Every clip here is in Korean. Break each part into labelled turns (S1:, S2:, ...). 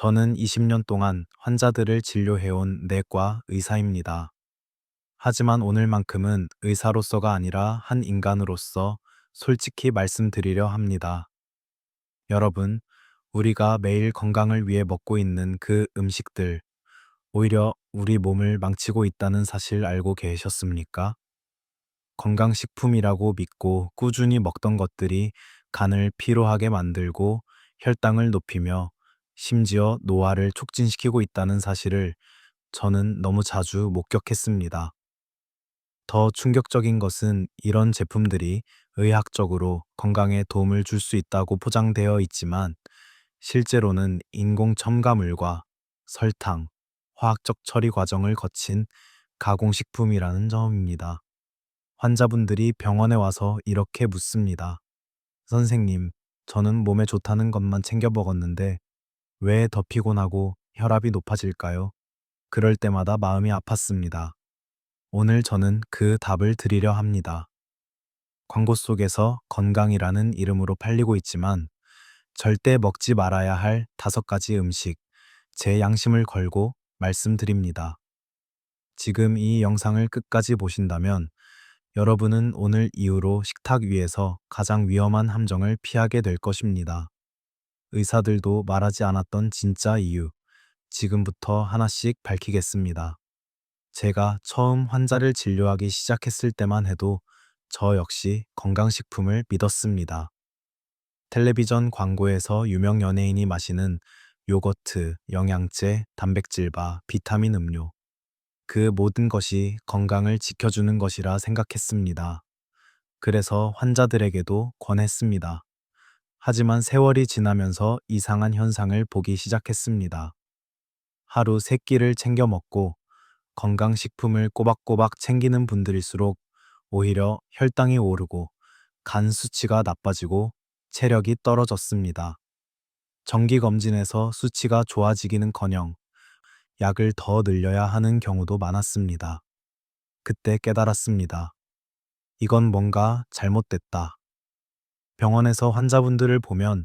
S1: 저는 20년 동안 환자들을 진료해온 내과 의사입니다. 하지만 오늘만큼은 의사로서가 아니라 한 인간으로서 솔직히 말씀드리려 합니다. 여러분, 우리가 매일 건강을 위해 먹고 있는 그 음식들, 오히려 우리 몸을 망치고 있다는 사실 알고 계셨습니까? 건강식품이라고 믿고 꾸준히 먹던 것들이 간을 피로하게 만들고 혈당을 높이며 심지어 노화를 촉진시키고 있다는 사실을 저는 너무 자주 목격했습니다. 더 충격적인 것은 이런 제품들이 의학적으로 건강에 도움을 줄 수 있다고 포장되어 있지만 실제로는 인공 첨가물과 설탕, 화학적 처리 과정을 거친 가공식품이라는 점입니다. 환자분들이 병원에 와서 이렇게 묻습니다. 선생님, 저는 몸에 좋다는 것만 챙겨 먹었는데 왜 더 피곤하고 혈압이 높아질까요? 그럴 때마다 마음이 아팠습니다. 오늘 저는 그 답을 드리려 합니다. 광고 속에서 건강이라는 이름으로 팔리고 있지만 절대 먹지 말아야 할 다섯 가지 음식, 제 양심을 걸고 말씀드립니다. 지금 이 영상을 끝까지 보신다면 여러분은 오늘 이후로 식탁 위에서 가장 위험한 함정을 피하게 될 것입니다. 의사들도 말하지 않았던 진짜 이유, 지금부터 하나씩 밝히겠습니다. 제가 처음 환자를 진료하기 시작했을 때만 해도 저 역시 건강식품을 믿었습니다. 텔레비전 광고에서 유명 연예인이 마시는 요거트, 영양제, 단백질바, 비타민 음료. 그 모든 것이 건강을 지켜주는 것이라 생각했습니다. 그래서 환자들에게도 권했습니다. 하지만 세월이 지나면서 이상한 현상을 보기 시작했습니다. 하루 세 끼를 챙겨 먹고 건강식품을 꼬박꼬박 챙기는 분들일수록 오히려 혈당이 오르고 간 수치가 나빠지고 체력이 떨어졌습니다. 정기검진에서 수치가 좋아지기는 커녕 약을 더 늘려야 하는 경우도 많았습니다. 그때 깨달았습니다. 이건 뭔가 잘못됐다. 병원에서 환자분들을 보면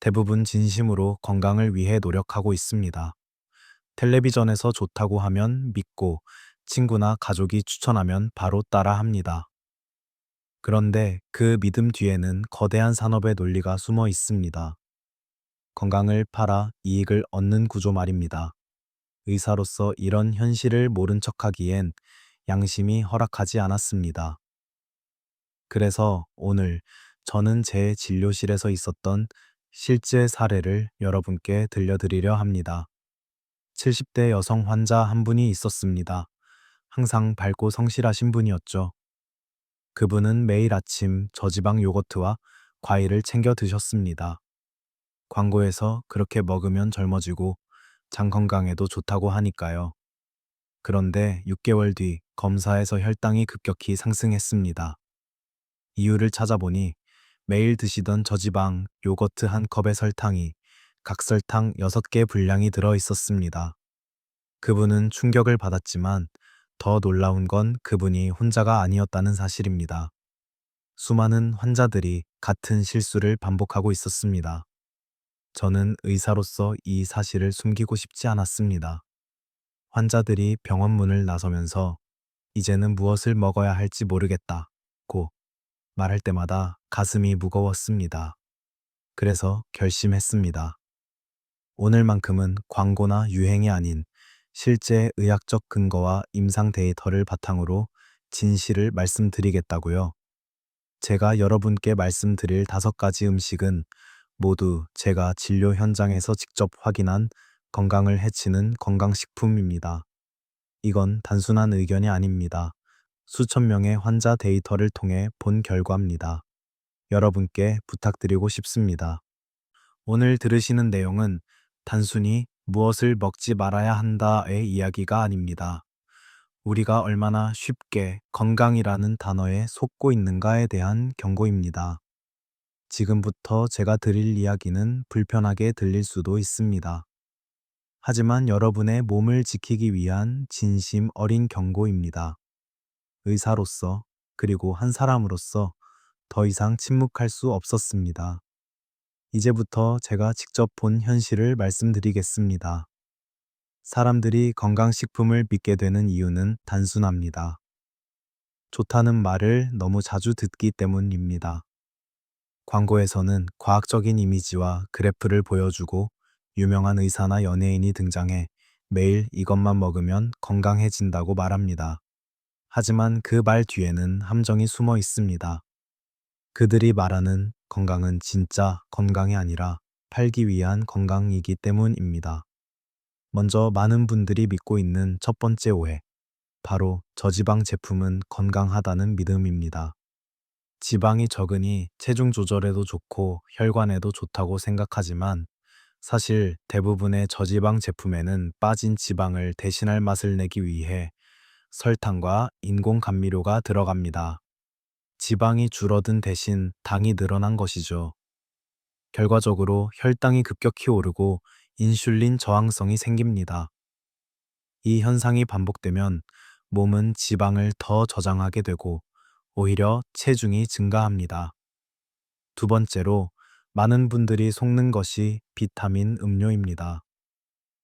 S1: 대부분 진심으로 건강을 위해 노력하고 있습니다. 텔레비전에서 좋다고 하면 믿고 친구나 가족이 추천하면 바로 따라 합니다. 그런데 그 믿음 뒤에는 거대한 산업의 논리가 숨어 있습니다. 건강을 팔아 이익을 얻는 구조 말입니다. 의사로서 이런 현실을 모른 척하기엔 양심이 허락하지 않았습니다. 그래서 오늘 저는 제 진료실에서 있었던 실제 사례를 여러분께 들려드리려 합니다. 70대 여성 환자 한 분이 있었습니다. 항상 밝고 성실하신 분이었죠. 그분은 매일 아침 저지방 요거트와 과일을 챙겨 드셨습니다. 광고에서 그렇게 먹으면 젊어지고 장 건강에도 좋다고 하니까요. 그런데 6개월 뒤 검사에서 혈당이 급격히 상승했습니다. 이유를 찾아보니 매일 드시던 저지방 요거트 한 컵의 설탕이 각설탕 6개 분량이 들어 있었습니다. 그분은 충격을 받았지만 더 놀라운 건 그분이 혼자가 아니었다는 사실입니다. 수많은 환자들이 같은 실수를 반복하고 있었습니다. 저는 의사로서 이 사실을 숨기고 싶지 않았습니다. 환자들이 병원 문을 나서면서 이제는 무엇을 먹어야 할지 모르겠다. 고 말할 때마다 가슴이 무거웠습니다. 그래서 결심했습니다. 오늘만큼은 광고나 유행이 아닌 실제 의학적 근거와 임상 데이터를 바탕으로 진실을 말씀드리겠다고요. 제가 여러분께 말씀드릴 다섯 가지 음식은 모두 제가 진료 현장에서 직접 확인한 건강을 해치는 건강식품입니다. 이건 단순한 의견이 아닙니다. 수천 명의 환자 데이터를 통해 본 결과입니다. 여러분께 부탁드리고 싶습니다. 오늘 들으시는 내용은 단순히 무엇을 먹지 말아야 한다의 이야기가 아닙니다. 우리가 얼마나 쉽게 건강이라는 단어에 속고 있는가에 대한 경고입니다. 지금부터 제가 드릴 이야기는 불편하게 들릴 수도 있습니다. 하지만 여러분의 몸을 지키기 위한 진심 어린 경고입니다. 의사로서 그리고 한 사람으로서 더 이상 침묵할 수 없었습니다. 이제부터 제가 직접 본 현실을 말씀드리겠습니다. 사람들이 건강식품을 믿게 되는 이유는 단순합니다. 좋다는 말을 너무 자주 듣기 때문입니다. 광고에서는 과학적인 이미지와 그래프를 보여주고 유명한 의사나 연예인이 등장해 매일 이것만 먹으면 건강해진다고 말합니다. 하지만 그 말 뒤에는 함정이 숨어 있습니다. 그들이 말하는 건강은 진짜 건강이 아니라 팔기 위한 건강이기 때문입니다. 먼저 많은 분들이 믿고 있는 첫 번째 오해. 바로 저지방 제품은 건강하다는 믿음입니다. 지방이 적으니 체중 조절에도 좋고 혈관에도 좋다고 생각하지만 사실 대부분의 저지방 제품에는 빠진 지방을 대신할 맛을 내기 위해 설탕과 인공 감미료가 들어갑니다. 지방이 줄어든 대신 당이 늘어난 것이죠. 결과적으로 혈당이 급격히 오르고 인슐린 저항성이 생깁니다. 이 현상이 반복되면 몸은 지방을 더 저장하게 되고 오히려 체중이 증가합니다. 두 번째로 많은 분들이 속는 것이 비타민 음료입니다.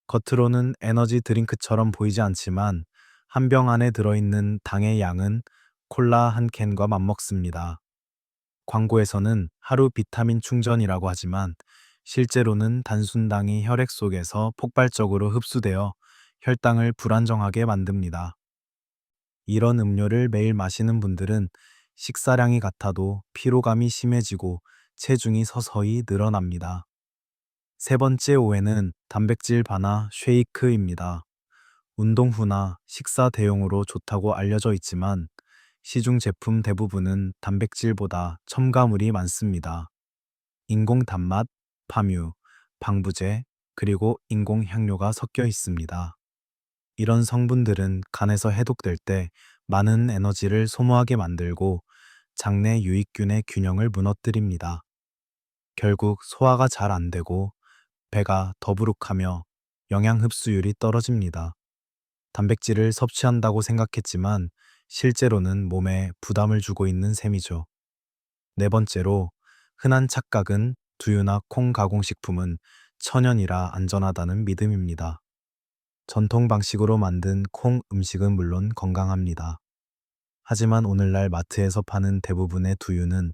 S1: 겉으로는 에너지 드링크처럼 보이지 않지만 한 병 안에 들어있는 당의 양은 콜라 한 캔과 맞먹습니다. 광고에서는 하루 비타민 충전이라고 하지만 실제로는 단순 당이 혈액 속에서 폭발적으로 흡수되어 혈당을 불안정하게 만듭니다. 이런 음료를 매일 마시는 분들은 식사량이 같아도 피로감이 심해지고 체중이 서서히 늘어납니다. 세 번째 오해는 단백질 바나 쉐이크입니다. 운동 후나 식사 대용으로 좋다고 알려져 있지만 시중 제품 대부분은 단백질보다 첨가물이 많습니다. 인공 단맛, 파뮤, 방부제, 그리고 인공 향료가 섞여 있습니다. 이런 성분들은 간에서 해독될 때 많은 에너지를 소모하게 만들고 장내 유익균의 균형을 무너뜨립니다. 결국 소화가 잘 안 되고 배가 더부룩하며 영양 흡수율이 떨어집니다. 단백질을 섭취한다고 생각했지만 실제로는 몸에 부담을 주고 있는 셈이죠. 네 번째로 흔한 착각은 두유나 콩 가공식품은 천연이라 안전하다는 믿음입니다. 전통 방식으로 만든 콩 음식은 물론 건강합니다. 하지만 오늘날 마트에서 파는 대부분의 두유는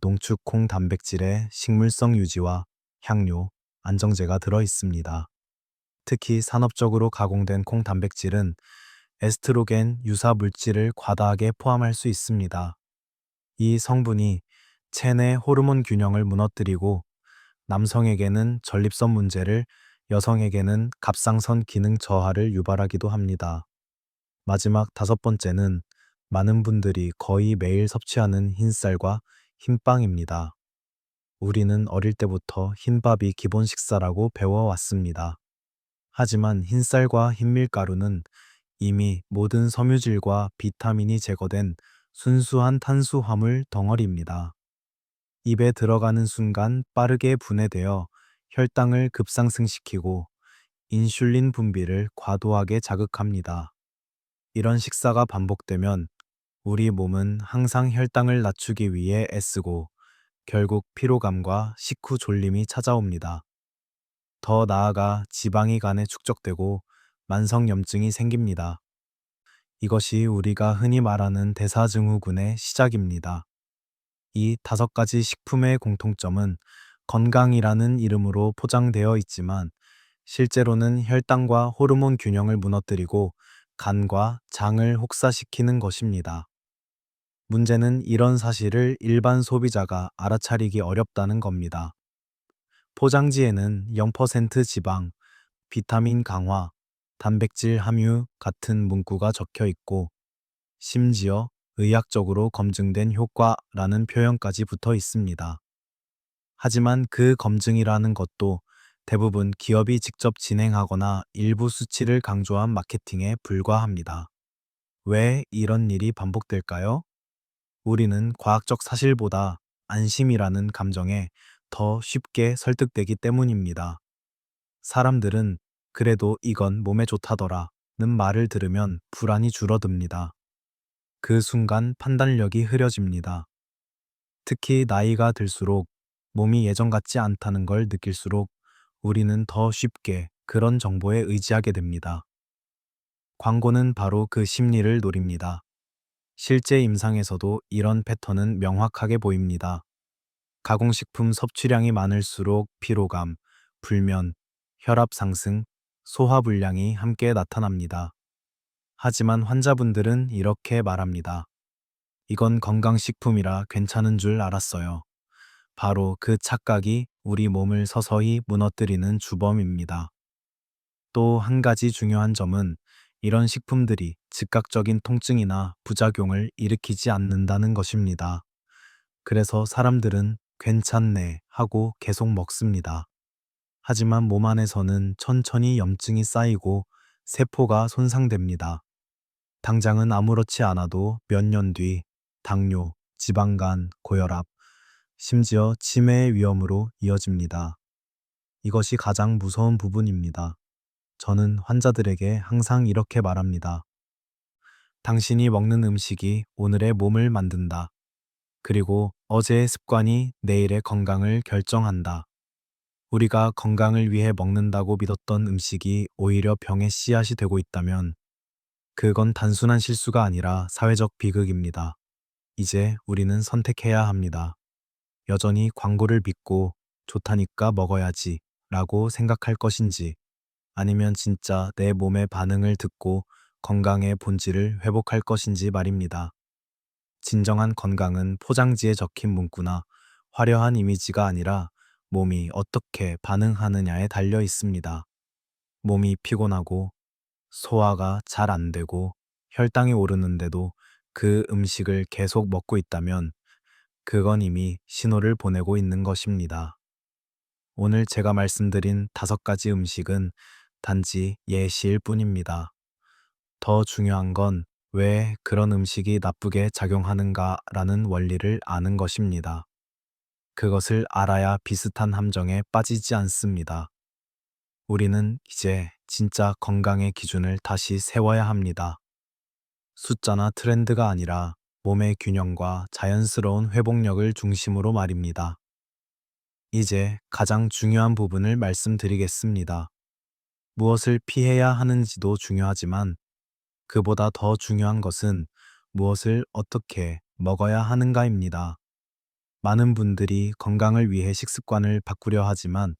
S1: 농축 콩 단백질에 식물성 유지와 향료, 안정제가 들어 있습니다. 특히 산업적으로 가공된 콩 단백질은 에스트로겐 유사 물질을 과다하게 포함할 수 있습니다. 이 성분이 체내 호르몬 균형을 무너뜨리고 남성에게는 전립선 문제를 여성에게는 갑상선 기능 저하를 유발하기도 합니다. 마지막 다섯 번째는 많은 분들이 거의 매일 섭취하는 흰쌀과 흰빵입니다. 우리는 어릴 때부터 흰밥이 기본 식사라고 배워왔습니다. 하지만 흰쌀과 흰밀가루는 이미 모든 섬유질과 비타민이 제거된 순수한 탄수화물 덩어리입니다. 입에 들어가는 순간 빠르게 분해되어 혈당을 급상승시키고 인슐린 분비를 과도하게 자극합니다. 이런 식사가 반복되면 우리 몸은 항상 혈당을 낮추기 위해 애쓰고 결국 피로감과 식후 졸림이 찾아옵니다. 더 나아가 지방이 간에 축적되고 만성염증이 생깁니다. 이것이 우리가 흔히 말하는 대사증후군의 시작입니다. 이 다섯 가지 식품의 공통점은 건강이라는 이름으로 포장되어 있지만 실제로는 혈당과 호르몬 균형을 무너뜨리고 간과 장을 혹사시키는 것입니다. 문제는 이런 사실을 일반 소비자가 알아차리기 어렵다는 겁니다. 포장지에는 0% 지방, 비타민 강화, 단백질 함유 같은 문구가 적혀 있고 심지어 의학적으로 검증된 효과라는 표현까지 붙어 있습니다. 하지만 그 검증이라는 것도 대부분 기업이 직접 진행하거나 일부 수치를 강조한 마케팅에 불과합니다. 왜 이런 일이 반복될까요? 우리는 과학적 사실보다 안심이라는 감정에 더 쉽게 설득되기 때문입니다. 사람들은 그래도 이건 몸에 좋다더라 는 말을 들으면 불안이 줄어듭니다. 그 순간 판단력이 흐려집니다. 특히 나이가 들수록 몸이 예전 같지 않다는 걸 느낄수록 우리는 더 쉽게 그런 정보에 의지하게 됩니다. 광고는 바로 그 심리를 노립니다. 실제 임상에서도 이런 패턴은 명확하게 보입니다. 가공식품 섭취량이 많을수록 피로감, 불면, 혈압 상승, 소화불량이 함께 나타납니다. 하지만 환자분들은 이렇게 말합니다. 이건 건강식품이라 괜찮은 줄 알았어요. 바로 그 착각이 우리 몸을 서서히 무너뜨리는 주범입니다. 또 한 가지 중요한 점은 이런 식품들이 즉각적인 통증이나 부작용을 일으키지 않는다는 것입니다. 그래서 사람들은 괜찮네 하고 계속 먹습니다. 하지만 몸 안에서는 천천히 염증이 쌓이고 세포가 손상됩니다. 당장은 아무렇지 않아도 몇 년 뒤 당뇨, 지방간, 고혈압, 심지어 치매의 위험으로 이어집니다. 이것이 가장 무서운 부분입니다. 저는 환자들에게 항상 이렇게 말합니다. 당신이 먹는 음식이 오늘의 몸을 만든다. 그리고 어제의 습관이 내일의 건강을 결정한다. 우리가 건강을 위해 먹는다고 믿었던 음식이 오히려 병의 씨앗이 되고 있다면 그건 단순한 실수가 아니라 사회적 비극입니다. 이제 우리는 선택해야 합니다. 여전히 광고를 믿고 좋다니까 먹어야지 라고 생각할 것인지 아니면 진짜 내 몸의 반응을 듣고 건강의 본질을 회복할 것인지 말입니다. 진정한 건강은 포장지에 적힌 문구나 화려한 이미지가 아니라 몸이 어떻게 반응하느냐에 달려 있습니다. 몸이 피곤하고 소화가 잘 안 되고 혈당이 오르는데도 그 음식을 계속 먹고 있다면 그건 이미 신호를 보내고 있는 것입니다. 오늘 제가 말씀드린 다섯 가지 음식은 단지 예시일 뿐입니다. 더 중요한 건 왜 그런 음식이 나쁘게 작용하는가라는 원리를 아는 것입니다. 그것을 알아야 비슷한 함정에 빠지지 않습니다. 우리는 이제 진짜 건강의 기준을 다시 세워야 합니다. 숫자나 트렌드가 아니라 몸의 균형과 자연스러운 회복력을 중심으로 말입니다. 이제 가장 중요한 부분을 말씀드리겠습니다. 무엇을 피해야 하는지도 중요하지만 그보다 더 중요한 것은 무엇을 어떻게 먹어야 하는가입니다. 많은 분들이 건강을 위해 식습관을 바꾸려 하지만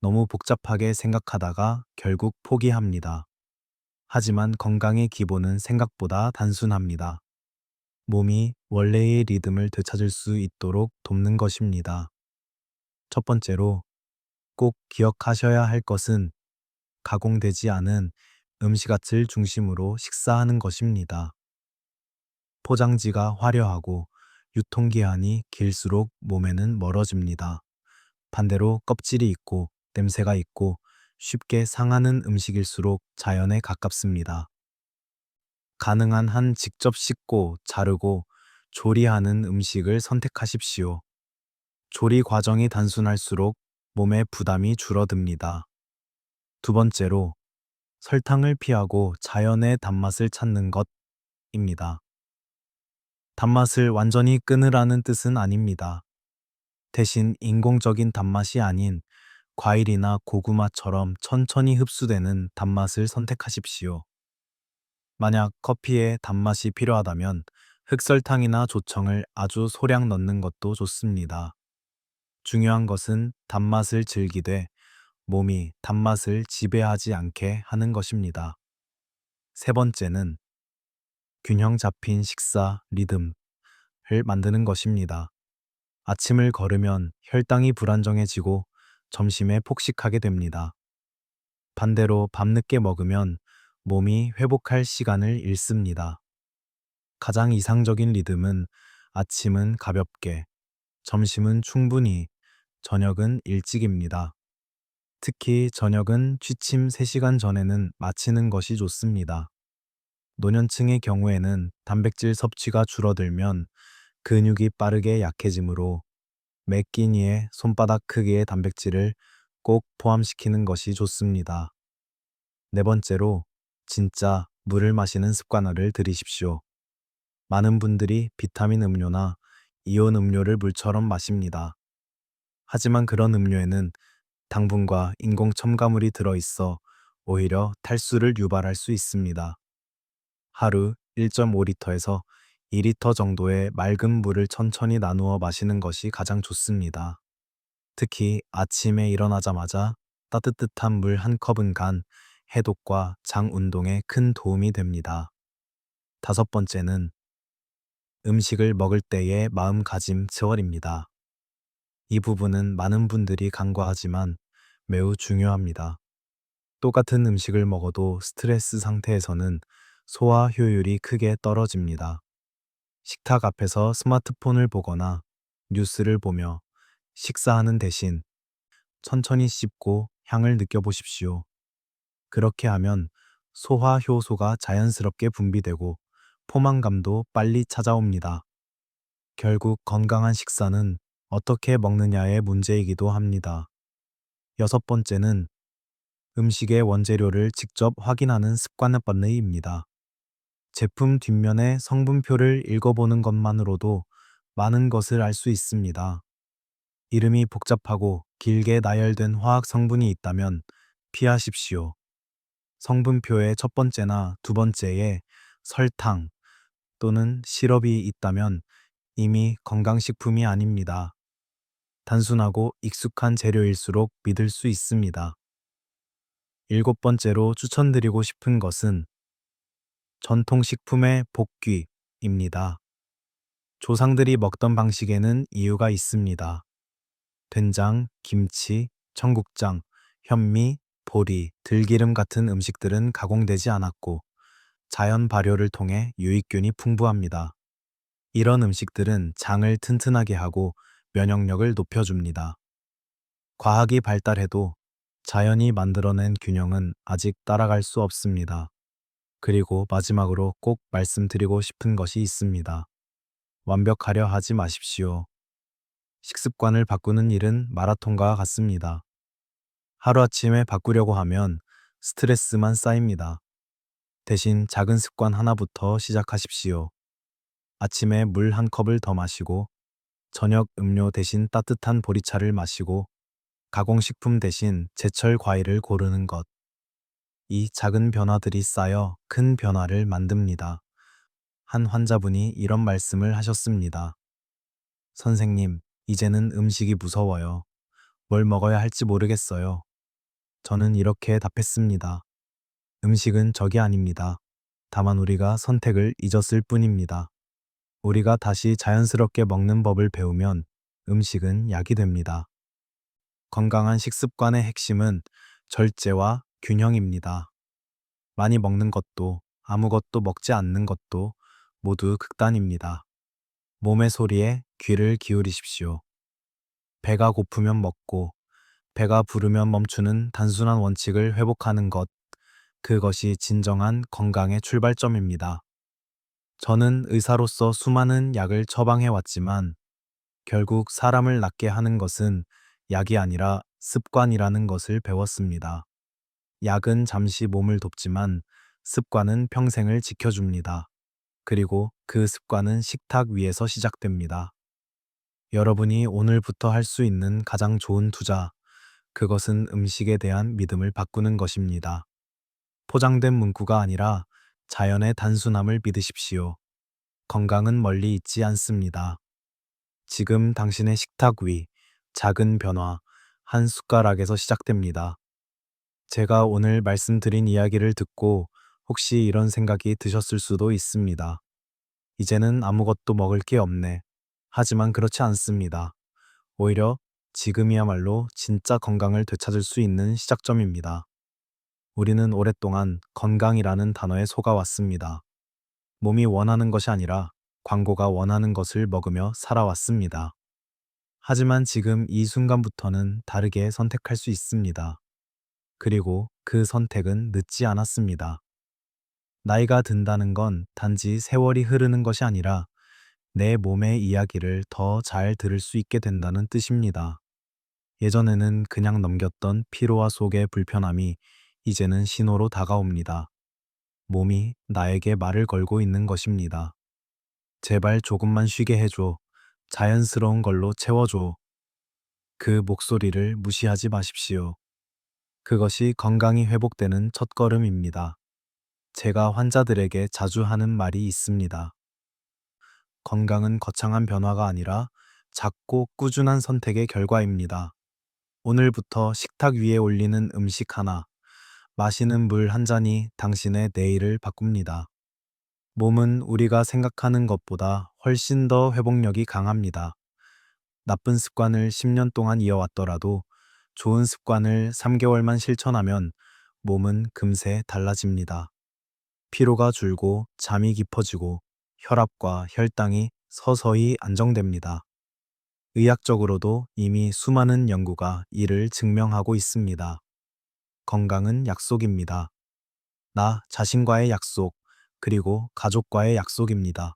S1: 너무 복잡하게 생각하다가 결국 포기합니다. 하지만 건강의 기본은 생각보다 단순합니다. 몸이 원래의 리듬을 되찾을 수 있도록 돕는 것입니다. 첫 번째로 꼭 기억하셔야 할 것은 가공되지 않은 음식앗을 중심으로 식사하는 것입니다. 포장지가 화려하고 유통기한이 길수록 몸에는 멀어집니다. 반대로 껍질이 있고 냄새가 있고 쉽게 상하는 음식일수록 자연에 가깝습니다. 가능한 한 직접 씻고 자르고 조리하는 음식을 선택하십시오. 조리 과정이 단순할수록 몸의 부담이 줄어듭니다. 두 번째로 설탕을 피하고 자연의 단맛을 찾는 것입니다. 단맛을 완전히 끊으라는 뜻은 아닙니다. 대신 인공적인 단맛이 아닌 과일이나 고구마처럼 천천히 흡수되는 단맛을 선택하십시오. 만약 커피에 단맛이 필요하다면 흑설탕이나 조청을 아주 소량 넣는 것도 좋습니다. 중요한 것은 단맛을 즐기되 몸이 단맛을 지배하지 않게 하는 것입니다. 세 번째는 균형 잡힌 식사 리듬을 만드는 것입니다. 아침을 걸으면 혈당이 불안정해지고 점심에 폭식하게 됩니다. 반대로 밤늦게 먹으면 몸이 회복할 시간을 잃습니다. 가장 이상적인 리듬은 아침은 가볍게, 점심은 충분히, 저녁은 일찍입니다. 특히 저녁은 취침 3시간 전에는 마치는 것이 좋습니다. 노년층의 경우에는 단백질 섭취가 줄어들면 근육이 빠르게 약해지므로 매 끼니에 손바닥 크기의 단백질을 꼭 포함시키는 것이 좋습니다. 네 번째로 진짜 물을 마시는 습관을 들이십시오. 많은 분들이 비타민 음료나 이온 음료를 물처럼 마십니다. 하지만 그런 음료에는 당분과 인공 첨가물이 들어있어 오히려 탈수를 유발할 수 있습니다. 하루 1.5리터에서 2리터 정도의 맑은 물을 천천히 나누어 마시는 것이 가장 좋습니다. 특히 아침에 일어나자마자 따뜻한 물 한 컵은 간, 해독과 장 운동에 큰 도움이 됩니다. 다섯 번째는 음식을 먹을 때의 마음가짐 체월입니다. 이 부분은 많은 분들이 간과하지만 매우 중요합니다. 똑같은 음식을 먹어도 스트레스 상태에서는 소화 효율이 크게 떨어집니다. 식탁 앞에서 스마트폰을 보거나 뉴스를 보며 식사하는 대신 천천히 씹고 향을 느껴보십시오. 그렇게 하면 소화 효소가 자연스럽게 분비되고 포만감도 빨리 찾아옵니다. 결국 건강한 식사는 어떻게 먹느냐의 문제이기도 합니다. 여섯 번째는 음식의 원재료를 직접 확인하는 습관법입니다. 제품 뒷면의 성분표를 읽어보는 것만으로도 많은 것을 알 수 있습니다. 이름이 복잡하고 길게 나열된 화학 성분이 있다면 피하십시오. 성분표의 첫 번째나 두 번째에 설탕 또는 시럽이 있다면 이미 건강식품이 아닙니다. 단순하고 익숙한 재료일수록 믿을 수 있습니다. 일곱 번째로 추천드리고 싶은 것은 전통식품의 복귀입니다. 조상들이 먹던 방식에는 이유가 있습니다. 된장, 김치, 청국장, 현미, 보리, 들기름 같은 음식들은 가공되지 않았고 자연 발효를 통해 유익균이 풍부합니다. 이런 음식들은 장을 튼튼하게 하고 면역력을 높여줍니다. 과학이 발달해도 자연이 만들어낸 균형은 아직 따라갈 수 없습니다. 그리고 마지막으로 꼭 말씀드리고 싶은 것이 있습니다. 완벽하려 하지 마십시오. 식습관을 바꾸는 일은 마라톤과 같습니다. 하루아침에 바꾸려고 하면 스트레스만 쌓입니다. 대신 작은 습관 하나부터 시작하십시오. 아침에 물 한 컵을 더 마시고, 저녁 음료 대신 따뜻한 보리차를 마시고, 가공식품 대신 제철 과일을 고르는 것. 이 작은 변화들이 쌓여 큰 변화를 만듭니다. 한 환자분이 이런 말씀을 하셨습니다. 선생님, 이제는 음식이 무서워요. 뭘 먹어야 할지 모르겠어요. 저는 이렇게 답했습니다. 음식은 적이 아닙니다. 다만 우리가 선택을 잊었을 뿐입니다. 우리가 다시 자연스럽게 먹는 법을 배우면 음식은 약이 됩니다. 건강한 식습관의 핵심은 절제와 균형입니다. 많이 먹는 것도 아무것도 먹지 않는 것도 모두 극단입니다. 몸의 소리에 귀를 기울이십시오. 배가 고프면 먹고 배가 부르면 멈추는 단순한 원칙을 회복하는 것, 그것이 진정한 건강의 출발점입니다. 저는 의사로서 수많은 약을 처방해 왔지만 결국 사람을 낫게 하는 것은 약이 아니라 습관이라는 것을 배웠습니다. 약은 잠시 몸을 돕지만 습관은 평생을 지켜줍니다. 그리고 그 습관은 식탁 위에서 시작됩니다. 여러분이 오늘부터 할 수 있는 가장 좋은 투자, 그것은 음식에 대한 믿음을 바꾸는 것입니다. 포장된 문구가 아니라 자연의 단순함을 믿으십시오. 건강은 멀리 있지 않습니다. 지금 당신의 식탁 위, 작은 변화, 한 숟가락에서 시작됩니다. 제가 오늘 말씀드린 이야기를 듣고 혹시 이런 생각이 드셨을 수도 있습니다. 이제는 아무것도 먹을 게 없네. 하지만 그렇지 않습니다. 오히려 지금이야말로 진짜 건강을 되찾을 수 있는 시작점입니다. 우리는 오랫동안 건강이라는 단어에 속아왔습니다. 몸이 원하는 것이 아니라 광고가 원하는 것을 먹으며 살아왔습니다. 하지만 지금 이 순간부터는 다르게 선택할 수 있습니다. 그리고 그 선택은 늦지 않았습니다. 나이가 든다는 건 단지 세월이 흐르는 것이 아니라 내 몸의 이야기를 더 잘 들을 수 있게 된다는 뜻입니다. 예전에는 그냥 넘겼던 피로와 속의 불편함이 이제는 신호로 다가옵니다. 몸이 나에게 말을 걸고 있는 것입니다. 제발 조금만 쉬게 해줘. 자연스러운 걸로 채워줘. 그 목소리를 무시하지 마십시오. 그것이 건강이 회복되는 첫걸음입니다. 제가 환자들에게 자주 하는 말이 있습니다. 건강은 거창한 변화가 아니라 작고 꾸준한 선택의 결과입니다. 오늘부터 식탁 위에 올리는 음식 하나, 마시는 물 한 잔이 당신의 내일을 바꿉니다. 몸은 우리가 생각하는 것보다 훨씬 더 회복력이 강합니다. 나쁜 습관을 10년 동안 이어왔더라도 좋은 습관을 3개월만 실천하면 몸은 금세 달라집니다. 피로가 줄고 잠이 깊어지고 혈압과 혈당이 서서히 안정됩니다. 의학적으로도 이미 수많은 연구가 이를 증명하고 있습니다. 건강은 약속입니다. 나 자신과의 약속, 그리고 가족과의 약속입니다.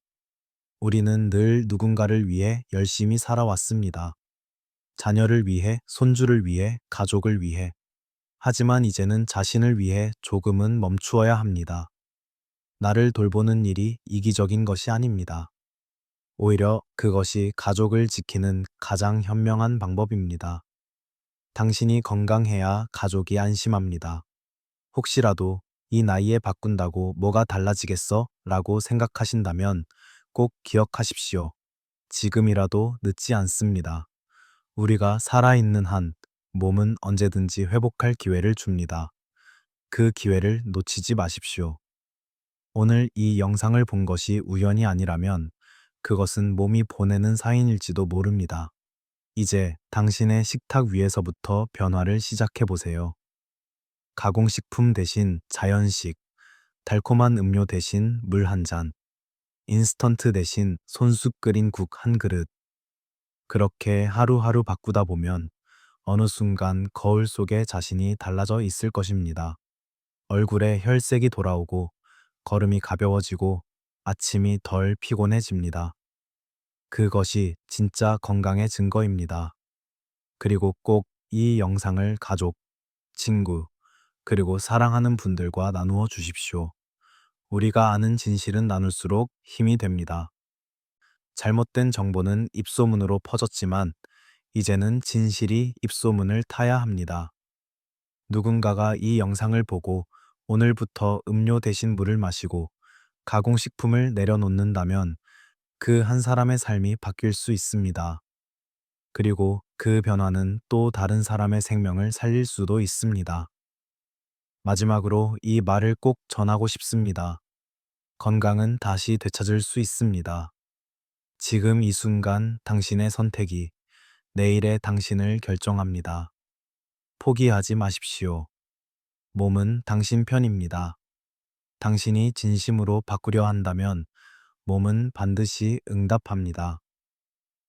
S1: 우리는 늘 누군가를 위해 열심히 살아왔습니다. 자녀를 위해, 손주를 위해, 가족을 위해. 하지만 이제는 자신을 위해 조금은 멈추어야 합니다. 나를 돌보는 일이 이기적인 것이 아닙니다. 오히려 그것이 가족을 지키는 가장 현명한 방법입니다. 당신이 건강해야 가족이 안심합니다. 혹시라도 이 나이에 바꾼다고 뭐가 달라지겠어? 라고 생각하신다면 꼭 기억하십시오. 지금이라도 늦지 않습니다. 우리가 살아있는 한 몸은 언제든지 회복할 기회를 줍니다. 그 기회를 놓치지 마십시오. 오늘 이 영상을 본 것이 우연이 아니라면 그것은 몸이 보내는 사인일지도 모릅니다. 이제 당신의 식탁 위에서부터 변화를 시작해 보세요. 가공식품 대신 자연식, 달콤한 음료 대신 물 한 잔, 인스턴트 대신 손수 끓인 국 한 그릇. 그렇게 하루하루 바꾸다 보면 어느 순간 거울 속에 자신이 달라져 있을 것입니다. 얼굴에 혈색이 돌아오고 걸음이 가벼워지고 아침이 덜 피곤해집니다. 그것이 진짜 건강의 증거입니다. 그리고 꼭 이 영상을 가족, 친구, 그리고 사랑하는 분들과 나누어 주십시오. 우리가 아는 진실은 나눌수록 힘이 됩니다. 잘못된 정보는 입소문으로 퍼졌지만 이제는 진실이 입소문을 타야 합니다. 누군가가 이 영상을 보고 오늘부터 음료 대신 물을 마시고 가공식품을 내려놓는다면 그 한 사람의 삶이 바뀔 수 있습니다. 그리고 그 변화는 또 다른 사람의 생명을 살릴 수도 있습니다. 마지막으로 이 말을 꼭 전하고 싶습니다. 건강은 다시 되찾을 수 있습니다. 지금 이 순간 당신의 선택이 내일의 당신을 결정합니다. 포기하지 마십시오. 몸은 당신 편입니다. 당신이 진심으로 바꾸려 한다면 몸은 반드시 응답합니다.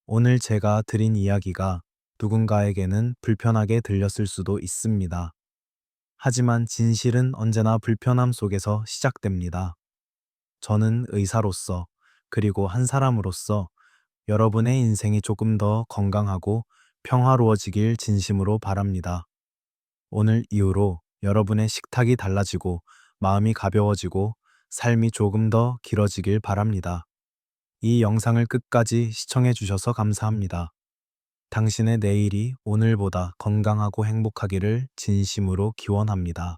S1: 오늘 제가 드린 이야기가 누군가에게는 불편하게 들렸을 수도 있습니다. 하지만 진실은 언제나 불편함 속에서 시작됩니다. 저는 의사로서 그리고 한 사람으로서 여러분의 인생이 조금 더 건강하고 평화로워지길 진심으로 바랍니다. 오늘 이후로 여러분의 식탁이 달라지고 마음이 가벼워지고 삶이 조금 더 길어지길 바랍니다. 이 영상을 끝까지 시청해 주셔서 감사합니다. 당신의 내일이 오늘보다 건강하고 행복하기를 진심으로 기원합니다.